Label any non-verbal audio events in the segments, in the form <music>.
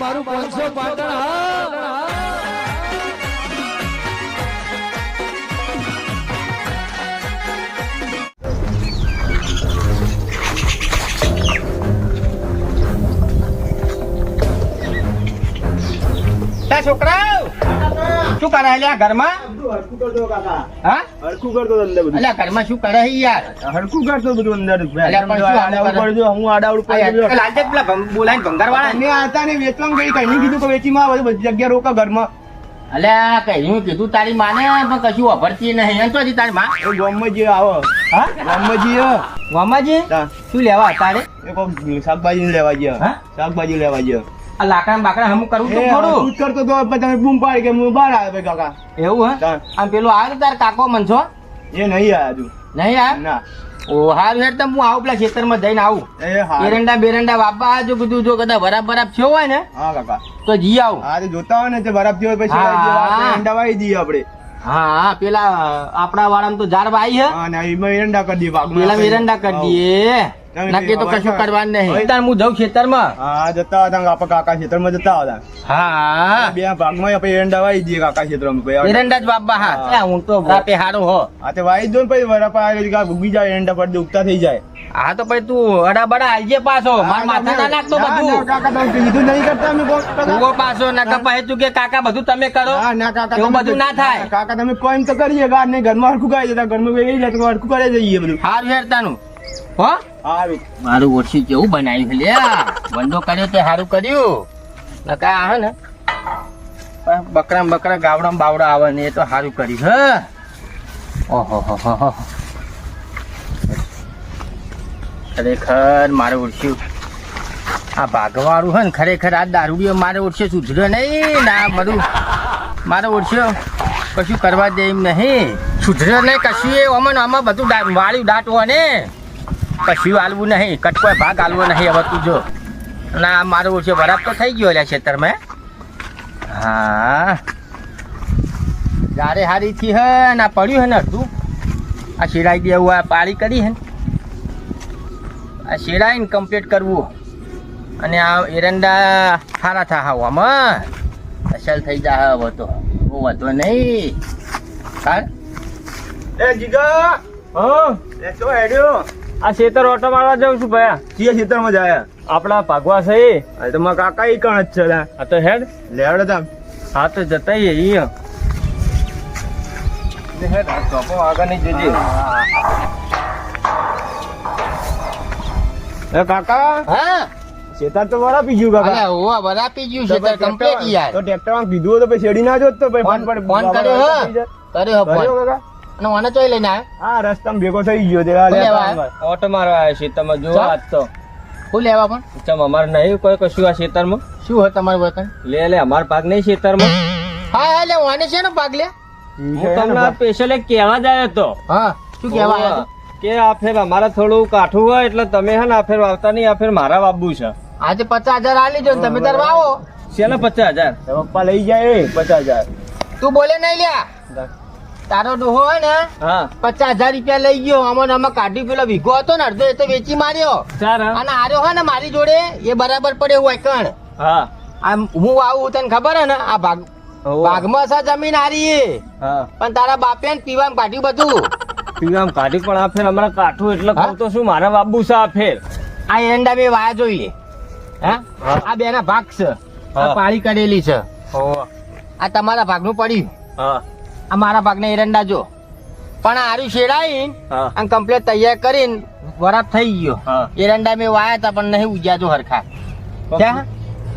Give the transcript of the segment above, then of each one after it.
મારું પાંચસો પાટણ છોકરાઓ શું કરે અલ્યા? ઘરમાં? હરખું કરતો કાકા હા? હરખું કરતો અંદર બધું. અલ્યા ઘરમાં શું કરે યાર? હરખું કરતો બધું અંદર. પડજો, હું આડાઉડ આ યાર, પડજો. લાલચે પેલા ભં- બોલાવીને ભંગાર વાળા અમે આવતા ને વેચવા ગઈ કઈ નહીં કીધું કે વેચી માં બધી જગ્યા રોકા ઘરમાં. અલ્યા કહ્યું કીધું તારી માને પણ કશું વાપરતી નહીં. એમ તો તારી માં? એ ગામમાં આવો. હા? ગોમજી? જે આવો. મામાજી તા, શું લેવા તારે એ શાકભાજી લેવા ગયો. હા? શાકભાજી લેવા ગયા. આ લાકડા બાકડા હમ કરવું તો થોડું તું કરતો તો તમે બૂમ પાડી કે હું બહાર આવે કાકા. એવું હે? આમ પેલું આવે તાર કાકો મનસો એ નહીં આયા તું નહીં આ ના. ઓ હારું હેડ તો હું આવું પેલા ખેતરમાં જઈને આવું. એરંડા બેરંડા વાપા જો બધું જો કદાચ બરાબર બરાબર થયો હોય ને હા કાકા. તો જી આવું. હા તો જોતા હોય ને તે બરાબર થયો પછી એરંડા આપણે દઈએ આપણે. હા હા પેલા આપણા વાળામાં તો ઝાડ વાઈ હે. હા ને એમાં એરંડા કરી દઈએ પેલા એરંડા કરી દઈએ. નક્કી તો કશું કરવાનું નહીં. તાર હું જઉં ખેતરમાં. હા જતા હતા આપણા કાકા ખેતરમાં જતા હતા. હા. બે ભાગમાં આપણે એરંડા વાઈ દઈએ કાકા ખેતરમાં પછી એરંડા જ બાપા હા. હા. તો રાપે હારો હો. હા તે વાઈ દો ને પછી વરાપા આવે ભૂગી જાય એરંડા પર ઉગતા થઈ જાય. હા તો પછી તું અડાબડા બડા આલજે પાછો. માર માથા ના. નાખતો બધું. કાકા તમે કીધું નહીં કરતા અમે ઉગો કાકા? પાછો ના કપા તું કે કાકા બધું તમે કરો. ના, કાકા, એવું બધું ના થાય. કાકા તમે કોઈ તો કરીએ ગાર ને ઘરમાં હરખું કરી જતા ઘરમાં વેરી જાય તો હરખું કરે જઈએ બધું. હાર હેરતાનું હો? મારું ઓછી કેવું બનાવ્યું છે? લ્યા બંધો કર્યો તે સારું કર્યું. નકા આવે ને? બકરા બકરા ગાવડા બાવડા આવે ને એ તો સારું કર્યું હ? ઓહો હો હો હો. ખરેખર મારે ઓળખ્યું આ ભાગવાળું હે ને ખરેખર આ દારૂડીઓ મારે ઓળશે સુધરે નહીં. ના બધું મારે ઓળખ્યો કશું કરવા દે એમ નહીં. સુધરે નહીં કશું એ અમન આમાં બધું વાળ્યું દાંટવા ને કશું હાલવું નહીં કટકો ભાગ હાલવો નહીં હવે તું જો. ના મારું છે બરાબર તો થઈ ગયો એટલે ખેતર મેં હા. ગારે હારી થી હે ના પડ્યું હે ને અડધું. આ શેરાઈ દેવું આ પાળી કરી હે ને. આ શેરાઈને કમ્પ્લીટ કરવું. અને આ એરંડા સારા થા હાવ આમાં અસલ થઈ જાય હવે તો. બહુ વધો નહીં. કાળ એ જીગા હા? એ તો હેડ્યો. આ ખેતર ઓટો મારવા જાઉં છું ભયા કીએ ખેતરમાં જાય? આપણા ભાગવા છે એ. આ તો મારા કાકા ઈ કણ જ છે લા. આ તો હેડ. લેવડે તા હા તો જતા અહીંયા. હેડ. આ ચોપો આગળ નહીં જોજે એ કાકા? હા. ખેતર તો વરા પી ગયું કાકા. અલ્યા ઓવા બરાપી ગયું તો છે પછી કમ્પ્લીટ ટ્રેક્ટર- યાર. તો ટ્રેક્ટરમાં કીધું હોય તો પછી શેડી ના જોત તો પછી ફોન ફોન પર ફોન કર્યો હે. કર્યો હે કર્યો ફોન. કાકા? અને મને ચોઈ લઈને આવ્યો? હા રસ્તામાં ભેગો થઈ ગયો તે? ઓટો મારવા આવ્યા ખેતરમાં જો જોવા આજ તો. શું લેવા પણ? ચમ અમારે નહીં કોઈ કશું આ ખેતરમાં શું હોય તમારું વતન લે લે અમાર પાક નહીં ખેતરમાં હા હા લે વાને છે ને પાક લે. હું તમને સ્પેશિયલ એક કહેવા જ આવ્યો હતો. હા શું કહેવા આવ્યો? કે આ ફેર અમારે થોડું કાઠું હોય એટલે તમે હે ને આ ફેર વાવતા નહીં આ ફેર મારા વાવવું છે. આજે પચાસ હજાર આ જો ને તમે તાર વાવો. શેના પચાસ હજાર? પપ્પા લઈ જાય એ પચાસ હજાર. તું બોલે નહીં લ્યા. તારો ડોહો હોય ને પચાસ હજાર રૂપિયા લઈ ગયો. આમાં અમે આમાં કાઢી પેલો વીઘો હતો ને અડધો એ તો વેચી માર્યો. અને આર્યો હોય ને મારી જોડે એ બરાબર પડે હોય કણ. હા. આમ હું આવું તને ખબર હે ને આ ભાગ. ભાગમાં સા જમીન હારી પણ તારા બાપે ને પીવામાં કાઢ્યું બધું. પીવામ કાઢી પણ આ ફેર અમારે કાઠું એટલે? કહું તો શું મારા બાબુ સા આપે ફેર. આ એંડા બે વાયા જોઈએ. હા. આ બે ના ભાગ છે. આ પાળી કરેલી છે. આ તમારા ભાગનું પડ્યું. હા. આ મારા ભાગને એરંડા જો. પણ આરુ હારું અને કમ્પ્લેટ તૈયાર કરીને વરાપ થઈ ગયો. એરંડા મેં વાયા હતા પણ નહીં ઉગ્યા જો હરખા. ક્યાં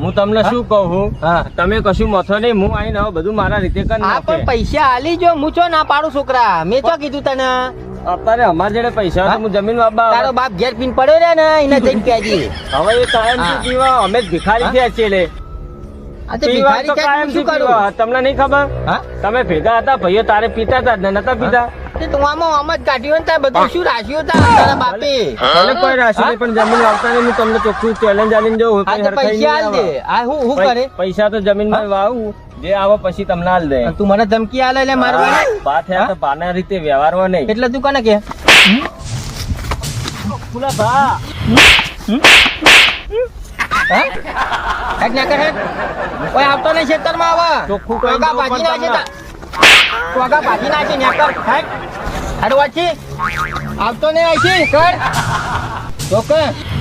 હું તમને શું કહું હા? તમે કશું મથો નહીં હું આવીને હવે બધું મારા રીતે કરી હા પણ પૈસા આલી જો હું છો ના પાડું છોકરા? મેં તો કીધું તને? અત્યારે અમારા જોડે પૈસા હું? જમીન બાબા તારો બાપ ઘેર પીન પડ્યો રે ને એને જઈને <laughs> કહેજે. હવે એ કાયમ હા. અમે જ ભિખારી થયા છીએ તમને નહીં ખબર? તમે ભેગા હતા ભાઈઓ તારે પીતા હતા ને નતા પીતા? તું આમાં જ કાઢ્યું ને તાર બધું શું રાખ્યું તા તારા બાપે? ભલે કોઈ રાશિ નહીં પણ જમીન વાવતા નહીં હું તમને ચોખ્ખું ચેલેન્જ આલીને જવું આ કોઈ તો હરખાઈ પૈસા દે. આ હું હું કરે? પૈસા તો જમીનમાં વાવું જે આવે પછી તમને હાલ દે. તું મને ધમકી આલે એટલે મારવા વાત હે તો બાના રીતે વ્યવહારમાં નહીં. એટલે તું કોને કે ફૂલા ભા. હે? હેડ ના કર? હેડ કોઈ આવતો નહીં ખેતરમાં આવા ચોખ્ખું કહી ટોગા ભાજી ના છે. ટોગા ભાજી નાખે ન્યા કર હેડ હેડ વાચી. આવતો નહીં આઈછી કર. ચોકે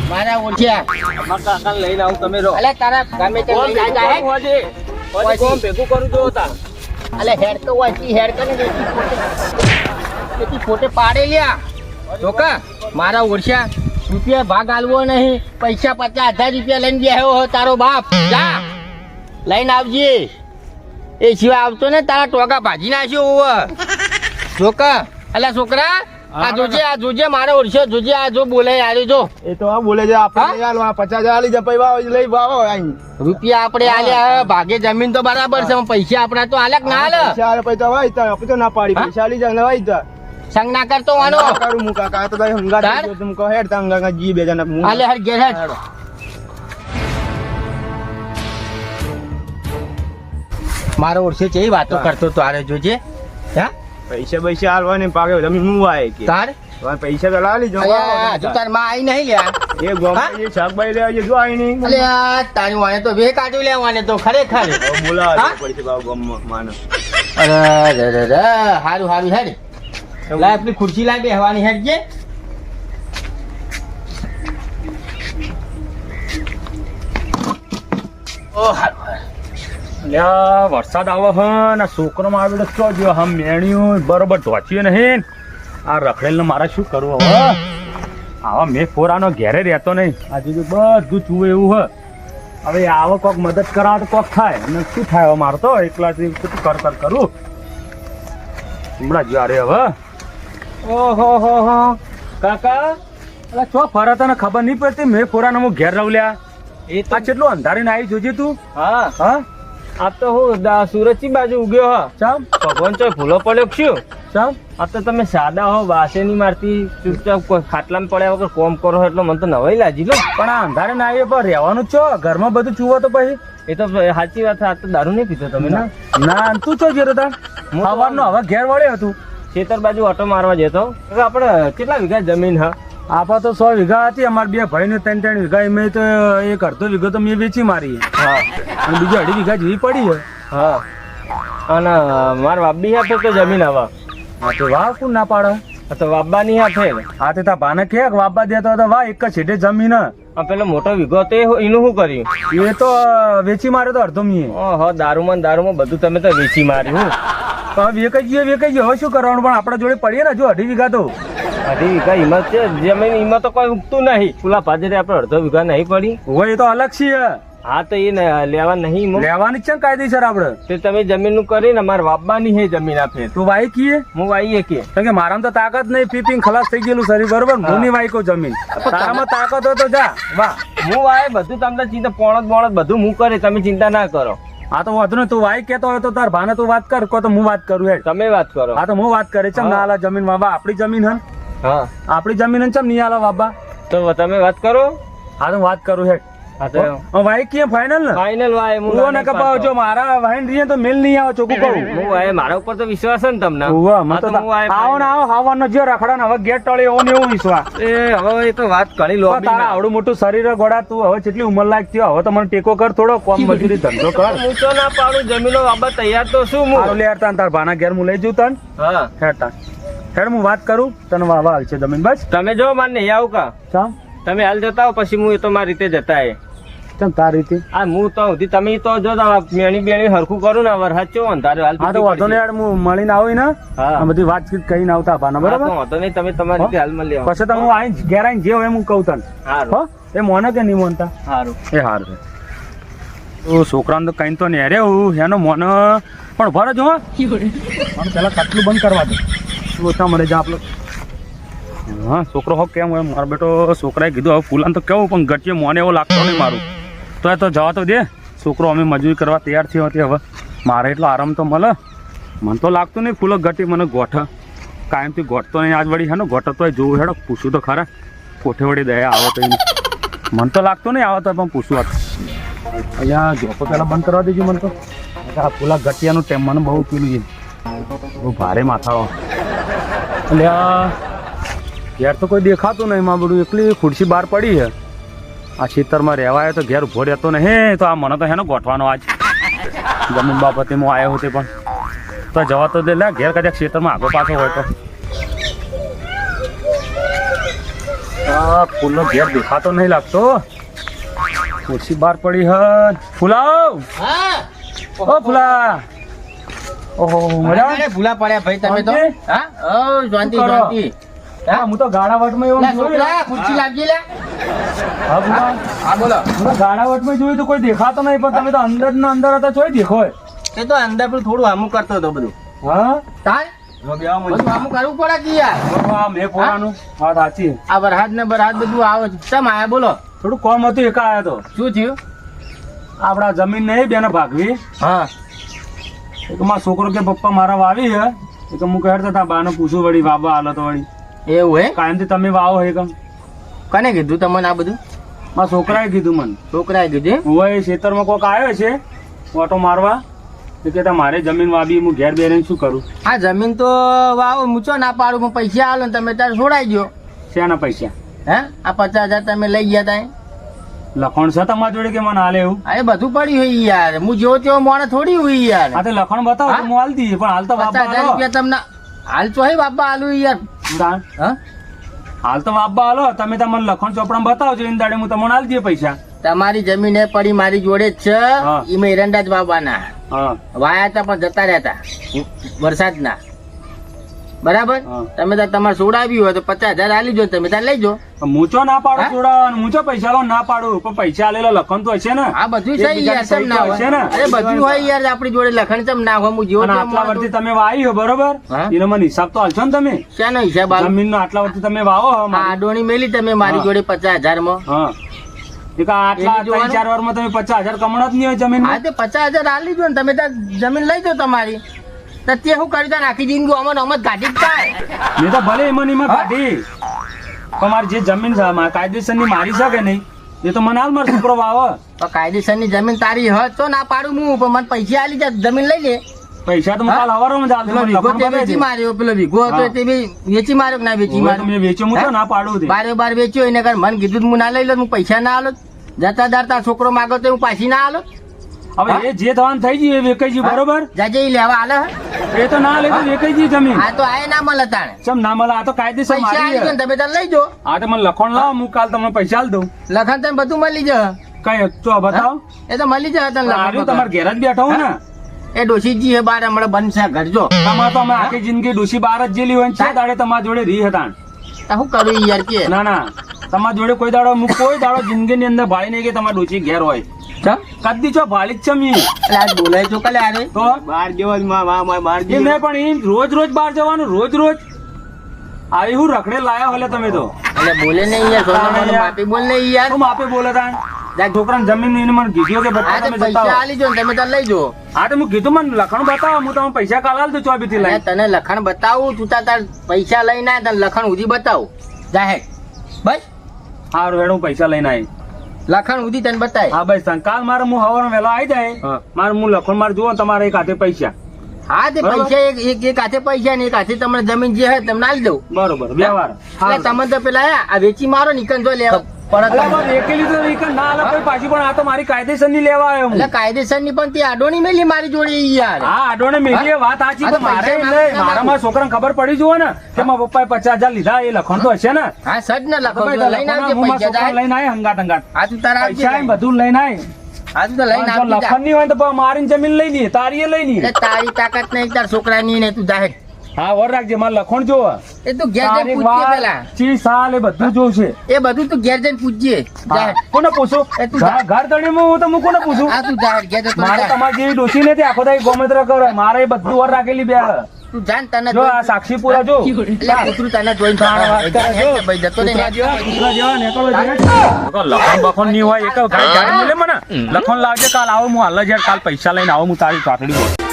મારા ઓછ્યા અમારા કાકાને લઈને આવું તમે રહો. અલે તારા ગમે તે લઈ જા હે ઓજી કોમ ભેગું કરું જો તા અલે હેડ તો વાંચી હેડ કને દેતી ફોટે એથી ફોટે પાડે લ્યા. ચોકા મારા ઓળખ્યા રૂપિયા ભાગ આલવો નહીં. પૈસા પચાસ હજાર રૂપિયા લઈને ગયા હો તારો બાપ. જા. લઈને આવજે. એ સિવાય આવતો ને તારા ટોકા ભાજી નાખ્યો હોવ. છોકરા અલા છોકરા આ જોજે આ જોજે મારો ઓળખ્યો જોજે આ જો બોલે આવ્યો જો. એ તો આ બોલે છે આપણે આ પચાસ હજાર આલી જાય હોય લઈ અહીં રૂપિયા આપણે આલ્યા ભાગે જમીન તો બરાબર છે પૈસા આપણા તો આલ્યા ના આલે પૈસા આલે પૈસા હોય તો આપણે તો ના પાડી પૈસા આલી જાય ને હોય તો. સંગ ના કરતો વાનો ના કરું હું કાકા તો? થઈ ગયો તો હું કહું હેડ તા હંગાત જી બે જણા હું આલે હર ઘેર હેડ. મારો ઓરસે છે વાતો કરતો તો આરે જોજે. હા? પૈસા પૈસા આલવા ને પાકે તમે હું આય કે? તાર? પૈસા તો લાલી જો જો તાર. માં આઈ નહીં લ્યા. એ ગોમાજી જે શાકભાજી લેવા જે જો આઈ નહીં? અલ્યા તારી વાને તો બે કાઢું લેવાને તો ખરેખર. બોલા પડશે બાબુ ગામમાં માનો અરે રે રે હારું હારું હેડ. લાય આપણી ખુરશી લાય, બેહવાની હેડજે લ્યા વરસાદ આવે હ ને છોકરો મારો તો ચો જો હમ મેણ્યું, બરોબર ધોચ્યું નહીં. આ રખડેલ મારે શું કરવું હવે? આવા મેં ફોરાનો ઘેરે રહેતો નહીં. આજે તો બધું જુએ એવું હ. હવે આવો કોક મદદ કરાવ તો કોક થાય. અને શું થાય હવે મારે તો? એકલાથી કર કર, કરું. હમણાં જ્યારે હવે. ઓહો હો હો. કાકા અલા છો ફરે તને ખબર નહીં પડતી? મેં ફોરાનો હું ઘેર રહું લ્યા એ તો કેટલું અંધારીને આવી જોજે તું? હા. હા? આ તો હું સુરતની બાજુ ઉગ્યો હા. ચાલ. ભગવાન ચોય ભૂલો પડ્યો શું? ચાલ. આ તો તમે સાદા હો વાસે ની મારતી. ચૂપચાપ ખાટલામાં પડ્યા વગર કોમ કરો છો એટલે મને તો નવાઈ લાગી લો. પણ આ અંધારે ના આવીએ પણ રહેવાનું છો? ઘરમાં બધું ચૂવો તો પછી. એ તો સાચી વાત છે આ તો દારૂ નહીં પીતો તમે ના? ના તું છો હું તો- સવારનો હવે ઘેર વળ્યો હતું. ખેતર બાજુ ઓટો મારવા જતો. આપડે આપણે કેટલા વીઘા જમીન હા? આપા તો સો વીઘા હતી અમારે બે ભાઈ ને ત્રણ ત્રણ વીઘા મેં તો એક અડધો વીઘો તો મેં વેચી મારી હા. અને બીજી અઢી વીઘા જેવી પડી હા. અને મારા બાબી હાથે તો જમીન આવા હા તો વાહ કોણ ના પાડે? તો બાબાની હાથે. હા તે તા ભાને કે વાપા દેતો હતો વાહ એક જ છેડે જમીન આ પેલો મોટો વીઘો તે એનું શું કર્યું? એ તો વેચી માર્યો તો અડધો મીએ. ઓહો દારૂમાં દારૂમાં બધું તમે તો વેચી માર્યું. હવે વેકાઈ ગયો વેકાઈ ગયો. હવે શું કરવાનું? પણ આપણા જોડે પડીએ ને જો અઢી વીઘા તો. અઢી વીઘા હિંમત છે. જમીન હિંમત તો કોઈ ઉગતું નહીં. પેલા પાજરે આપણે અડધો વીઘા નહીં પડી. હોય એ તો અલગ છે. હા તો એ લેવા નહીં લેવાની છે ને કાયદેસર આપડે તે તમે જમીનનું કરીને અમારે વાપવાની હે જમીન આપે. તું વાઈ કીએ? હું વાઈ કે. કે મારામાં તો તાકાત નહીં પીપીને ખલાસ થઈ ગયેલું શરીર બરોબર? હું. નહીં વાઈ જમીન. તારામાં તાકાત હોય તો જા. વાહ. હું વાય બધું તમને ચિંતા પોણત બોણત બધું હું કરે તમે ચિંતા ના કરો. આ તો વાંધો નહીં તું વાઈ કેતો હોય તો તાર ભાને તું વાત કર કો તો હું વાત કરું હેડ. તમે વાત કરો. હા તો હું વાત કરે ચમ ના આલા જમીન બાબા આપણી જમીન હન? હા. આપણી જમીન હન ચમ નહીં આલા બાબા તો તમે વાત કરો. હા તો વાત કરું હેડ. હા વાઈ કે ફાઇનલ ને? ફાઇનલ વાય હું ઓને કપાવ જો મારા વાઈન રીએ તો મેલ નહીં આવે ચોખ્ખું કહું. હું વાય મારા ઉપર તો વિશ્વાસ ને તમને. હુવા મત હા તો આવો ને આવો હાવાનો જે રખડા ને હવે ગેટ ટળે ઓને એવો વિશ્વાસ. એ હવે એ તો વાત કરી લો તારા આવડું મોટું શરીર ગોડા તું હવે કેટલી ઉંમર લાયક થયો હવે તો મને ટેકો કર થોડો કોમ મજૂરી ધંધો કર. હું તો ના પાડું જમીનો બાબા તૈયાર તો શું હું. લે યાર તાન તાર ભાના ઘેર હું લઈ જઉં તન. હા. હેડ તાન. હેડ હું વાત કરું તને વાવા હાલ છે જમીન બસ. તમે જો માન નહીં આવું કા. ચાલ. તમે હાલ જતા હો પછી હું એ તો મારી રીતે જતા એ તાર રીતે? આ હું તો સુધી તમે તો જો મેણી બેણી હરખું કરું ને વરસાદ ચો અંધારે હાલ હા તો વાંધો નહીં યાર હું મળીને આવી ને. આ બધી વાતચીત કરીને આવતા ભાના બરાબર? વાંધો નહીં તમે તમારી રીતે પછી તમે હું આઈ ઘેર આઈને જે હોય હું કહું તને. હો? એ મોને કે નહીં મોનતા? હારું. એ હારું. તો છોકરાને તો કઈ તો નેરે હું એનો મોન. પણ ભરે જો પેલા ખાટલું બંધ કરવા દે. ઓછા મળે જા આપણો હા, છોકરો હો કેમ હોય? મારો બેટો છોકરાએ કીધું, હવે ફૂલાન તો કેવું? પણ ઘટીએ મોને એવો લાગતો નહીં મારું. તો એ તો જવા તો દે. છોકરો અમે મજૂરી કરવા તૈયાર થયો હતી હવે મારે એટલો આરામ તો મળે. મને તો લાગતું નહીં ફૂલો ગટી મને ગોઠ. કાયમથી ગોઠતો નહીં આજ વળી હે ને ગોઠ તો જોવું, હેડો, પૂછું તો ખરા. કોઠે વળી દયા આવે તો મને તો લાગતું નહીં આવે તો પણ પૂછું હતું અહીંયા જોપો પહેલાં બંધ કરવા દેજો મને તો. આ ફૂલા ગટિયાનું ટેમ, મને બહુ પેલું છે. બહુ ભારે માથાઓ. એટલે યાર તો કોઈ દેખાતું નહીં. માં બધું એકલી ખુરશી બહાર પડી છે. આ ખેતરમાં રહેવાય તો ઘેર ઊભો રહેતો નહીં. તો આ મને તો હેનો ગોઠવાનો આજ. જમીન બાબતે હું આવ્યો હતો પણ. તો જવા તો દે. લે ઘેર કદાચ ખેતરમાં આગો પાછો હોય તો. ફૂલનો ઘેર દેખાતો નહીં લાગતો. ખુરશી બહાર પડી હ ફૂલાવ! ઓ ફૂલા! ઓહો મજા? ભૂલા પડ્યા ભાઈ તમે તો. હા? ઓ શાંતિ શાંતિ. હા હું તો ગાડા વટમાં એવું ખુરશી લાગી લે. હા બોલો. હું તો ગાડા વટમાં જોયું તો કોઈ દેખાતો નહીં પણ તમે તો અંદર ને અંદર હતા જોઈ દેખો એ. તો અંદર પણ થોડું આમું કરતો હતો બધું. હા? તાર કરવું પડે કે યાર? આ મેં પોરાનું હા સાચી. આ વરહાદ ને બરહાદ બધું આવે છે. આયા બોલો. થોડું કોમ હતું એક આયો તો. શું થયું? આપડા જમીન નહીં બેને ભાગવી. હા. છોકરો કે પપ્પા મારા વાવી હે. એક હું કહેતો તા બાને પૂછું વળી બાબા હાલો તો વળી. એવું હે? કાયમથી તમે વાવો હે કમ કને કીધું તમને આ બધું? મારા છોકરાએ કીધું મને. છોકરાએ કીધું હોય ખેતરમાં કોક આવ્યો છે ઓટો મારવા. એ કહેતા મારે જમીન વાવી હું ઘેર બેરીને શું કરું? આ જમીન તો વાવો મૂચો ના પાડું પણ પૈસા આલો ને તમે ત્યારે છોડાઈ ગયો શેના પૈસા? હે? આ પચાસ હજાર તમે લઈ ગયા તા લખણ છે તમારા જોડે કે મને હાલે એવું? અરે બધું પડ્યું હોય યાર. હું જેવો તેવો મોણે થોડી હોય યાર. હા તો લખણ બતાવો તો હા? હું હાલ દઈએ પણ હાલ તો પચાસ હજાર રૂપિયા તમને હાલ તો હે બાપા હાલું યાર. હા? હાલ તો વાપવા હાલો તમે તમને લખણ ચોપડા બતાવજો એને દાડે હું તમને હાલ દઈએ પૈસા. તમારી જમીન એ પડી મારી જોડે જ છે. એમાં એરંડા જ હા. વાયા હતા પણ જતા રહ્યા હતા વરસાદના. બરાબર. તમે તાર તમારે સોડાવી હોય તો પચાસ હજાર આલી જો તમે તાર લઈ જો મૂચો ના પાડો હા? મૂચો પૈસા લો ના પાડું? પણ પૈસા આલેલો લખન તો હશે ને? આ બધું છે યાર એકબીજાની ના? હોય. અરે બધું હોય યાર આપણી જોડે લખન ચમ ના હોય? હું જેવો આટલા વર્ષથી તમે વાવી હો બરોબર? એનો મને હિસાબ તો હાલશો ને તમે? શેનો હિસાબ જમીન નો આટલા વર્ષથી તમે વાવો. આડોણી મેલી તમે મારી જોડે પચાસ હજારમાં આટલા ત્રણ ચાર વારમાં તમે પચાસ હજાર કમણો જ નહીં હોય જમીન પચાસ હજાર આલી દો ને તમે ત્યાં જમીન લઈ જાઓ તમારી. તો તે હું કર્યું તાર આખી જિંદગી અમન અમત ગાડી જ થાય મેં તો ભલે એમાં ને એમાં? કાઢી પણ મારી જે જમીન છે કાયદેસર કાયદેસરની મારી શકે નહીં? એ તો મને હાલ મારો છોકરો વાવો. તો કાયદેસરની જમીન તારી હદ તો ના પાડું હું પણ મને પૈસા આલી જા જમીન લઈ લે. પૈસા તો મને કાલ હવારમાં જ હાલ પેલો દઉં. વીઘો લખન તે વેચી માર્યો પેલો વિગો હતો તે બી વેચી માર્યો કે ના વેચી માર્યો? મેં વેચ્યો હું તો ના પાડું તે. બારે બાર વેચ્યો એને કર મને કીધું હું ના લઈ લો હું પૈસા ના આલો. જતા દાર છોકરો માગો તો હું પાછી ના આલો. હવે એ જે થવાનું થઈ ગયું એ વેચાઈ ગયું બરોબર? જાજે લેવા આલે એ તો ના લે તો ગયું જમીન. આ તો આય ના મળે તાણે ચમ ના મળે આ તો કાયદેસર મારી. તમે તાર લઈ જો આ તો મને લખણ લાવ હું કાલ તમને પૈસા આલ દઉં. લખન તમે બધું મળી જશે. કઈ તો બતાવો. એ તો મળી જાય તને લખણ તમારે ઘેર જ બેઠો ને. એ ડોશીજી એ બાર હમણાં બંધ છે ઘર જો. તમારે તો અમે આખી જિંદગી ડોશી બાર જ જેલી હોય છે દાડે તમારા જોડે રી હતા હું કરું યાર કે? ના ના. તમારા જોડે કોઈ દાડો હું કોઈ દાડો જિંદગી ની અંદર ભાઈ નહીં કે તમારા ડોશી ઘેર હોય. ચમ? કદી છો? ભાળી જ ચમી એટલે આ બોલાય છો કલે આરે? તો? બાર જેવો માં માં માં બાર એ જેવો. પણ એ રોજ રોજ બહાર જવાનું રોજ રોજ. આવી હું રખડે લાયા હોલે તમે તો. એટલે બોલે નહીં યાર સોના તાણે મોના યાર. માપી બોલ નહીં યાર. શું માપે બોલે તા જા છોકરાને જમીન એને મને કીધું કે બતા તમે જતા પૈસા આલી જો તમે તાર લઈ જો. હા તો હું કીધું મને લખણ બતાવો હું તમને પૈસા કાલ આલ દઉં ચોબીથી અને લઈ તને લખણ બતાવું તું તાર પૈસા લઈને આય તને લખણ ઉધી બતાવું. જાહેર બસ. હારું હેડ હું પૈસા લઈને આવી લખણ ઉધી તને બતાય. હા ભાઈ સંગ કાલ મારે હું હવાનો વેલો આવી જાય. મારે હું લખણ મારે જુઓ તમારે એક હાથે પૈસા. હા તે પૈસા એક એક હાથે પૈસા ને એક હાથે તમને જમીન જે હોય તમને આવી દઉં. બરોબર વ્યવહાર. તમે તો પેલા આ વેચી મારો નીકળ જો લેવા. ના ની ની છોકરાને ખબર પડી જુઓ ને કે મારા પપ્પાએ પચાસ હજાર લીધા એ લખણ તો હશે ને. હા સજ ને તો લખો લઈને આય હંગાત હંગાત. ને બધું લઈને આય. લખણની હોય તો મારી જમીન લઈ લઈએ તારી લઈ લઈએ. તારી તાકાત નહીં તાર છોકરાની ને તું જાહેર હા વર રાખજે મારે લખણ જોવો. એ તું ઘેર જઈને પૂછજે પેલા. ચી સાલ એ બધું છે એ બધું તો ઘેર જઈને પૂછજે. કોને પૂછો? ઘર તણી હું તો હું કોને પૂછું? આ તું જાહેર. ઘેર જતો મારે જા. તમારી જેવી ડોસી નથી આખો દાઈ ગોમત્ર કરે. મારે એ બધું વર રાખેલી બે તું જાન તને જો આ સાક્ષી પૂરા જો એટલે કૂતરું તને જોઈન જો. ભાઈ જતો ને લખણ બખણની હોય એક ગાડી મળે મને? લખણ લાવજે કાલ આવો હું હાલ જ કાલ પૈસા લઈને આવો હું તારી કાકડી